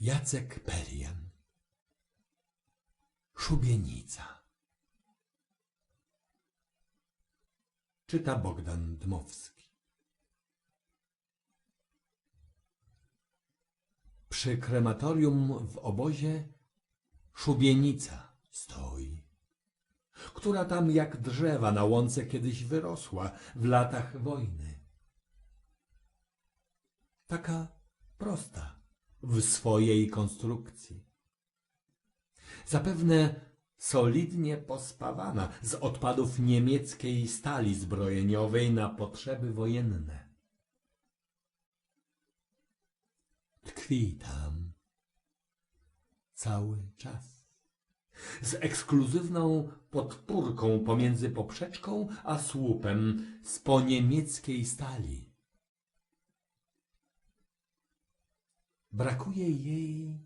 Jacek Perian Szubienica. Czyta Bogdan Dmowski. Przy krematorium w obozie szubienica stoi, która tam jak drzewa na łące kiedyś wyrosła w latach wojny. Taka prosta w swojej konstrukcji. Zapewne solidnie pospawana z odpadów niemieckiej stali zbrojeniowej na potrzeby wojenne. Tkwi tam cały czas. Z ekskluzywną podpórką pomiędzy poprzeczką a słupem z poniemieckiej stali. Brakuje jej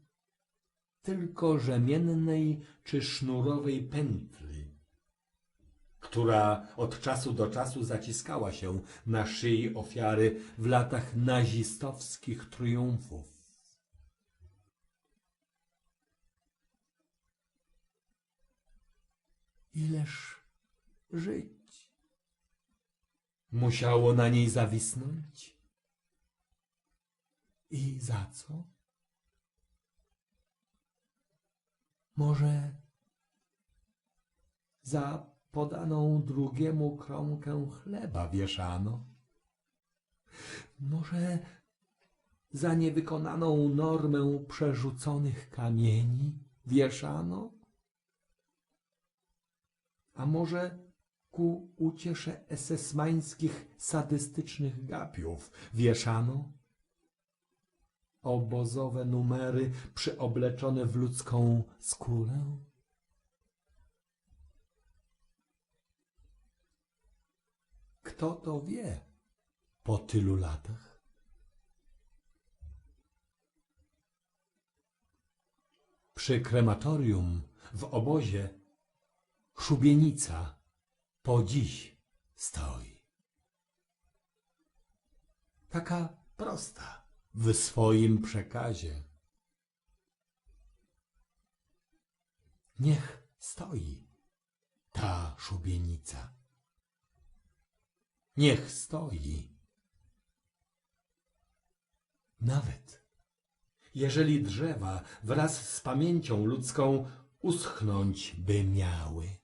tylko rzemiennej czy sznurowej pętli, która od czasu do czasu zaciskała się na szyi ofiary w latach nazistowskich triumfów. Ileż żyć musiało na niej zawisnąć? I za co? Może za podaną drugiemu kromkę chleba wieszano? Może za niewykonaną normę przerzuconych kamieni wieszano? A może ku uciesze esesmańskich sadystycznych gapiów wieszano? Obozowe numery przyobleczone w ludzką skórę? Kto to wie po tylu latach? Przy krematorium w obozie szubienica po dziś stoi. Taka prosta w swoim przekazie. Niech stoi ta szubienica. Niech stoi. Nawet jeżeli drzewa wraz z pamięcią ludzką uschnąć by miały.